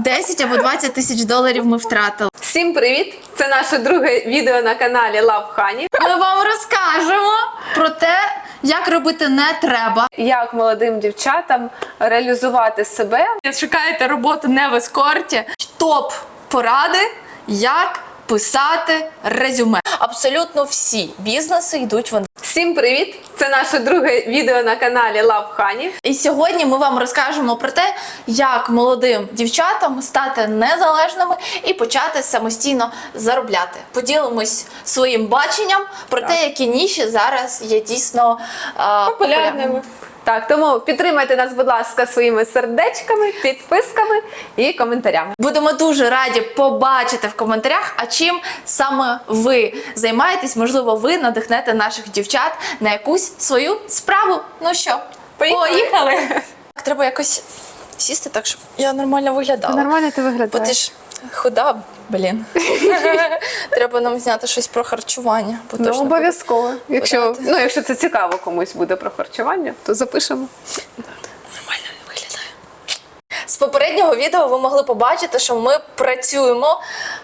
10 або 20 тисяч доларів ми втратили. Всім привіт! Це наше друге відео на каналі Love Honey. Ми вам розкажемо про те, як робити не треба. Як молодим дівчатам реалізувати себе. Шукаєте роботу не в ескорті. Топ поради, як писати резюме. Абсолютно всі бізнеси йдуть в. Всім привіт! Це наше друге відео на каналі Love Honey. І сьогодні ми вам розкажемо про те, як молодим дівчатам стати незалежними і почати самостійно заробляти. Поділимось своїм баченням про те, які ніші зараз є дійсно а, популярними. Так, тому підтримайте нас, будь ласка, своїми сердечками, підписками і коментарями. Будемо дуже раді побачити в коментарях, а чим саме ви займаєтесь. Можливо, ви надихнете наших дівчат на якусь свою справу. Ну що, Поїхали. треба якось сісти так, щоб я нормально виглядала. Нормально ти Бо виглядаєш. ти ж худа, блін. Треба нам зняти щось про харчування. Бо Ну, точно обов'язково. Якщо, ну, якщо це цікаво комусь буде про харчування, то запишемо. нормально виглядає. З попереднього відео ви могли побачити, що ми працюємо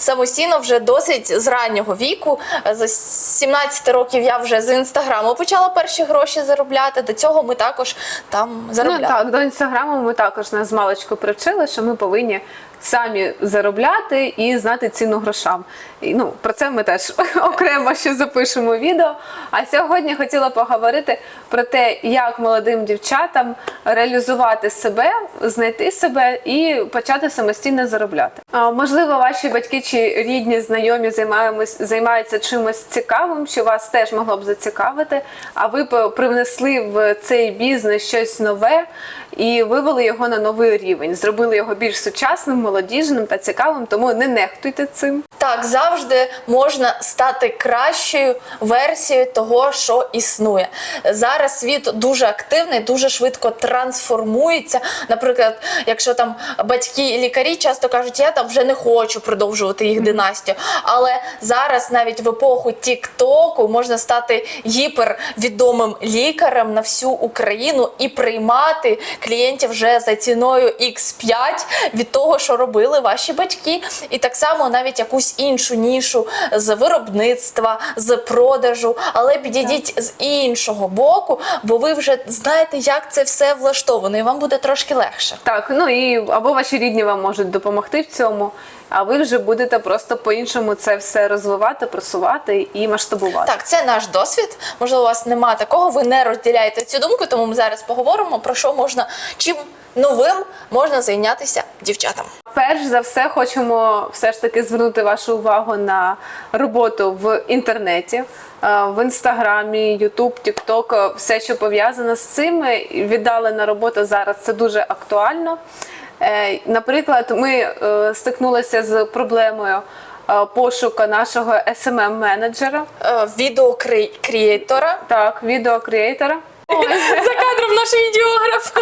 самостійно вже досить з раннього віку. За 17 років я вже з інстаграму почала перші гроші заробляти. До цього ми також там заробляли. Ну так, до інстаграму ми також нас з маличку привчили, що ми повинні самі заробляти і знати ціну грошам. І, ну, про це ми теж окремо ще запишемо відео. А сьогодні хотіла поговорити про те, як молодим дівчатам реалізувати себе, знайти себе і почати самостійно заробляти. А, можливо, ваші батьки чи рідні, знайомі займаються чимось цікавим, що вас теж могло б зацікавити, а ви привнесли в цей бізнес щось нове і вивели його на новий рівень, зробили його більш сучасним, молодіжним та цікавим. Тому не нехтуйте цим. Так, завжди можна стати кращою версією того, що існує. Зараз світ дуже активний, дуже швидко трансформується. Наприклад, якщо там батьки і лікарі часто кажуть, я там вже не хочу продовжувати їх династію. Але зараз навіть в епоху Тіктоку можна стати гіпервідомим лікарем на всю Україну і приймати клієнтів вже за ціною X5 від того, що робили ваші батьки, і так само навіть якусь іншу нішу з виробництва, з продажу, але підійдіть з іншого боку, бо ви вже знаєте, як це все влаштовано, і вам буде трошки легше. Так, ну і або ваші рідні вам можуть допомогти в цьому, а ви вже будете просто по-іншому це все розвивати, просувати і масштабувати. Так, це наш досвід. Можливо, у вас немає такого, ви не розділяєте цю думку, тому ми зараз поговоримо про що можна, чим новим можна зайнятися дівчатам. Перш за все, хочемо все ж таки звернути вашу увагу на роботу в інтернеті, е, в інстаграмі, Ютуб, Тікток, все, що пов'язано з цим. Віддалена робота зараз це дуже актуально. Е, Наприклад, ми е, стикнулися з проблемою е, пошуку нашого smm менеджера Е, Відеокреатора. так, відеокреатора. За кадром наш відеограф.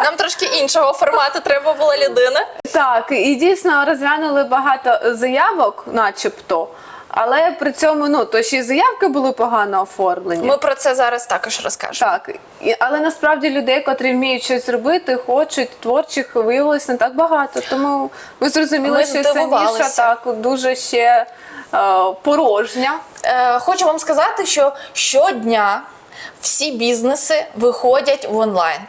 Нам трошки іншого формату треба була людина. Так, і дійсно розглянули багато заявок, начебто. Але при цьому ну то ще й заявки були погано оформлені. Ми про це зараз також розкажемо. Так, і, але насправді людей, котрі вміють щось робити, хочуть, творчих виявилось не так багато. Тому ми зрозуміли, Ми що це ніша так дуже ще е, порожня. Е, хочу вам сказати, що щодня. Всі бізнеси виходять в онлайн.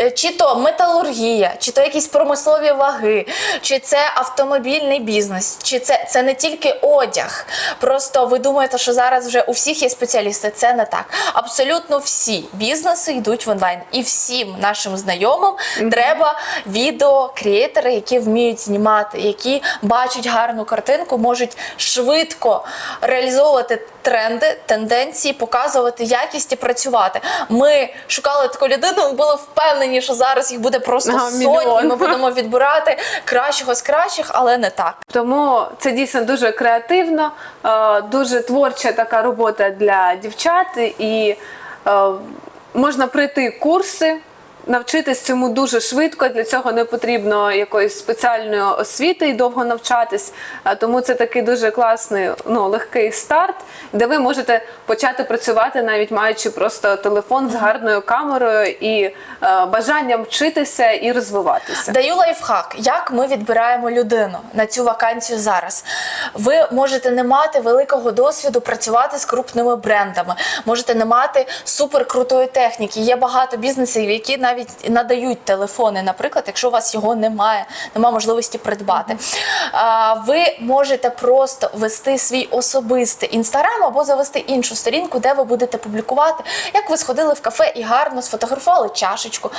Е, Чи то металургія, чи то якісь промислові ваги, чи це автомобільний бізнес, чи це, це не тільки одяг. Просто ви думаєте, що зараз вже у всіх є спеціалісти. Це не так. Абсолютно всі бізнеси йдуть в онлайн. І всім нашим знайомим треба відеокреатори, які вміють знімати, які бачать гарну картинку, можуть швидко реалізовувати тренди, тенденції, показувати якість і працювати. Ми шукали таку людину, ми були впевнені, що зараз їх буде просто Ага, сотні. мільйон. Ми будемо відбирати кращого з кращих, але не так. Тому це дійсно дуже креативно, е, дуже творча така робота для дівчат, і е, можна пройти курси навчитись цьому дуже швидко. Для цього не потрібно якоїсь спеціальної освіти і довго навчатись. Тому це такий дуже класний, ну легкий старт, де ви можете почати працювати, навіть маючи просто телефон з гарною камерою і е, бажанням вчитися і розвиватися. Даю лайфхак, як ми відбираємо людину на цю вакансію зараз. Ви можете не мати великого досвіду працювати з крупними брендами, можете не мати суперкрутої техніки. Є багато бізнесів, які навіть надають телефони, наприклад, якщо у вас його немає, немає можливості придбати. Ви можете просто вести свій особистий інстаграм або завести іншу сторінку, де ви будете публікувати, як ви сходили в кафе і гарно сфотографували чашечку,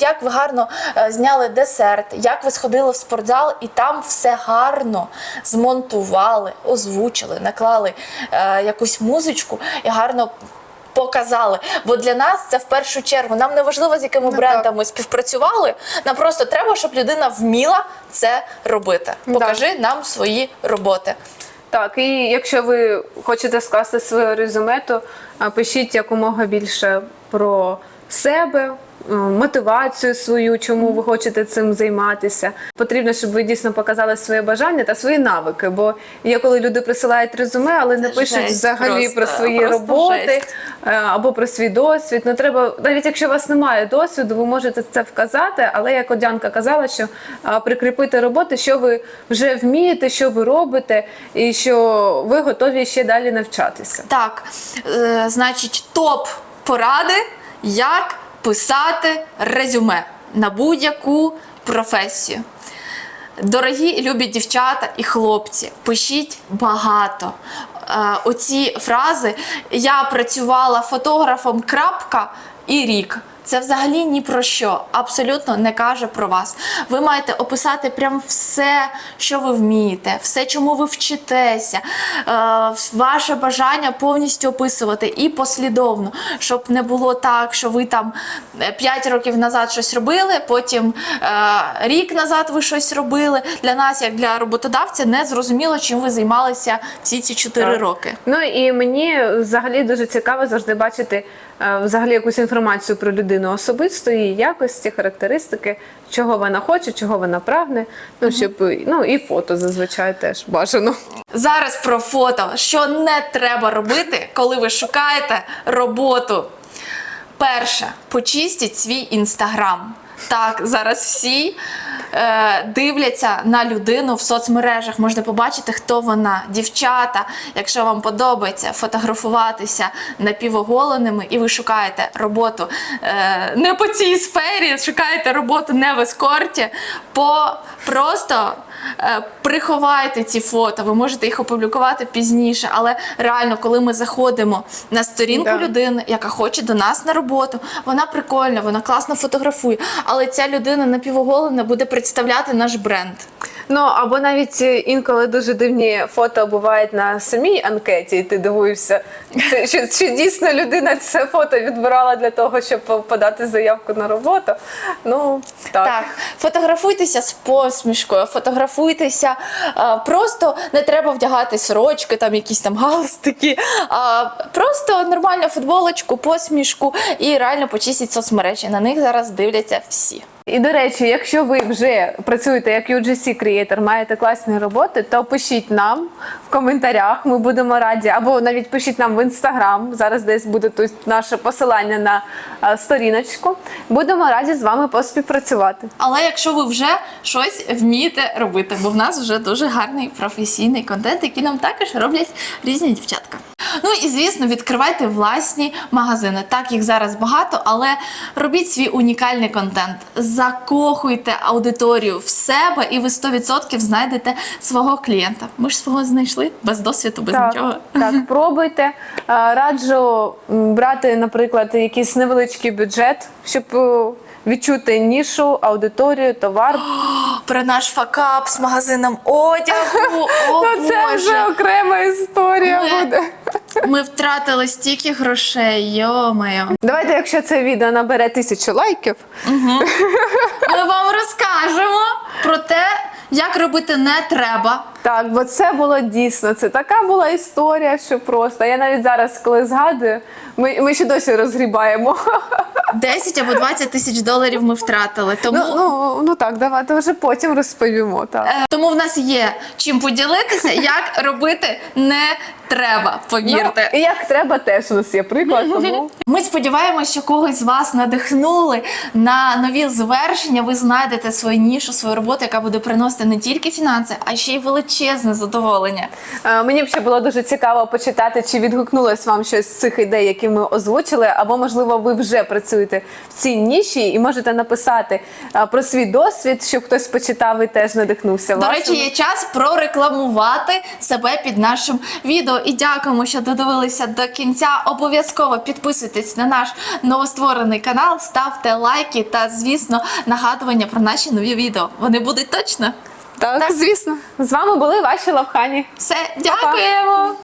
як ви гарно е, зняли десерт, як ви сходили в спортзал і там все гарно змонтували, озвучили, наклали е, якусь музичку і гарно. Показали, бо для нас це в першу чергу. Нам не важливо, з якими брендами співпрацювали. Нам просто треба, щоб людина вміла це робити. Покажи нам свої роботи. Так, і якщо ви хочете скласти своє резюме, то пишіть якомога більше про себе, мотивацію свою, чому ви хочете цим займатися. Потрібно, щоб ви дійсно показали своє бажання та свої навики. Бо є коли люди присилають резюме, але не пишуть жесть взагалі просто, про свої роботи жесть. е, або про свій досвід. Ну треба, навіть якщо у вас немає досвіду, ви можете це вказати, але як Одянка казала, що прикріпити роботи, що ви вже вмієте, що ви робите, і що ви готові ще далі навчатися. Так, е, значить, топ поради, як писати резюме на будь-яку професію. Дорогі і любі дівчата і хлопці, пишіть багато. Е, оці фрази я працювала фотографом крапка і рік. Це взагалі ні про що, абсолютно не каже про вас. Ви маєте описати прям все, що ви вмієте, все, чому ви вчитеся, е, ваше бажання повністю описувати і послідовно, щоб не було так, що ви там 5 років назад щось робили, потім е, рік назад ви щось робили. Для нас, як для роботодавця, не зрозуміло, чим ви займалися всі ці 4 Так. роки. Ну і мені взагалі дуже цікаво завжди бачити е, взагалі якусь інформацію про людину особисто, її якості, характеристики, чого вона хоче, чого вона прагне. Ну щоб ну і фото зазвичай теж бажано. Зараз про фото, що не треба робити, коли ви шукаєте роботу. Перше, почистіть свій інстаграм. Так, зараз всі е, дивляться на людину в соцмережах. Можна побачити, хто вона, дівчата. Якщо вам подобається фотографуватися напівоголеними, і ви шукаєте роботу е, не по цій сфері, шукаєте роботу не в ескорті, по просто е, приховайте ці фото. Ви можете їх опублікувати пізніше, але реально, коли ми заходимо на сторінку Да. людини, яка хоче до нас на роботу, вона прикольна, вона класно фотографує, але ця людина напівоголена буде представляти наш бренд. Ну або навіть е, інколи дуже дивні фото бувають на самій анкеті, і ти дивуєшся, це, що, чи дійсно людина це фото відбирала для того, щоб подати заявку на роботу. Ну так. Так, фотографуйтеся з посмішкою, фотографуйтеся. а, просто не треба вдягати сорочки, там якісь там галстики. А, просто нормальну футболочку, посмішку і реально почистіть соцмережі. На них зараз дивляться всі. І до речі, якщо ви вже працюєте як UGC креатор, маєте класні роботи, то пишіть нам в коментарях. Ми будемо раді, або навіть пишіть нам в інстаграм. Зараз десь буде тут наше посилання на е, сторіночку. Будемо раді з вами поспівпрацювати. Але якщо ви вже щось вмієте робити, бо в нас вже дуже гарний професійний контент, який нам також роблять різні дівчатка. Ну і звісно, відкривайте власні магазини. Так їх зараз багато, але робіть свій унікальний контент. Закохуйте аудиторію в себе, і ви 100% знайдете свого клієнта. Ми ж свого знайшли без досвіду, без нічого. так, пробуйте. Е, Раджу брати, наприклад, якийсь невеличкий бюджет, щоб е, відчути нішу, аудиторію, товар. Про наш факап з магазином одягу. О, Ну, це вже окрема історія Ми- буде. Ми втратили стільки грошей, йо-моє. Давайте, якщо це відео набере тисячу лайків, Ми вам розкажемо про те, як робити не треба. так, бо це було дійсно. Це така була історія, що просто. Я навіть зараз, коли згадую, ми, ми ще досі розгрібаємо 10 або 20 тисяч доларів ми втратили. Тому, Ну, ну, ну так, давайте вже потім розповімо. Так. е, тому в нас є чим поділитися, як робити не треба, повірте. Ну, і як треба, теж у нас є приклад. Тому Ми сподіваємося, що когось з вас надихнули на нові звершення. Ви знайдете свою нішу, свою роботу, яка буде приносити не тільки фінанси, а ще й величезне задоволення. Е, Мені б ще було дуже цікаво почитати, чи відгукнулось вам щось з цих ідей, які ми озвучили, або можливо ви вже працюєте в цій ніші і можете написати про свій досвід, щоб хтось почитав і теж надихнувся. До речі, є час прорекламувати себе під нашим відео. І дякуємо, що додивилися до кінця. Обов'язково підписуйтесь на наш новостворений канал, ставте лайки та, звісно, нагадування про наші нові відео. Вони будуть точно. так, звісно. З вами були ваші лавхані. Все, дякуємо!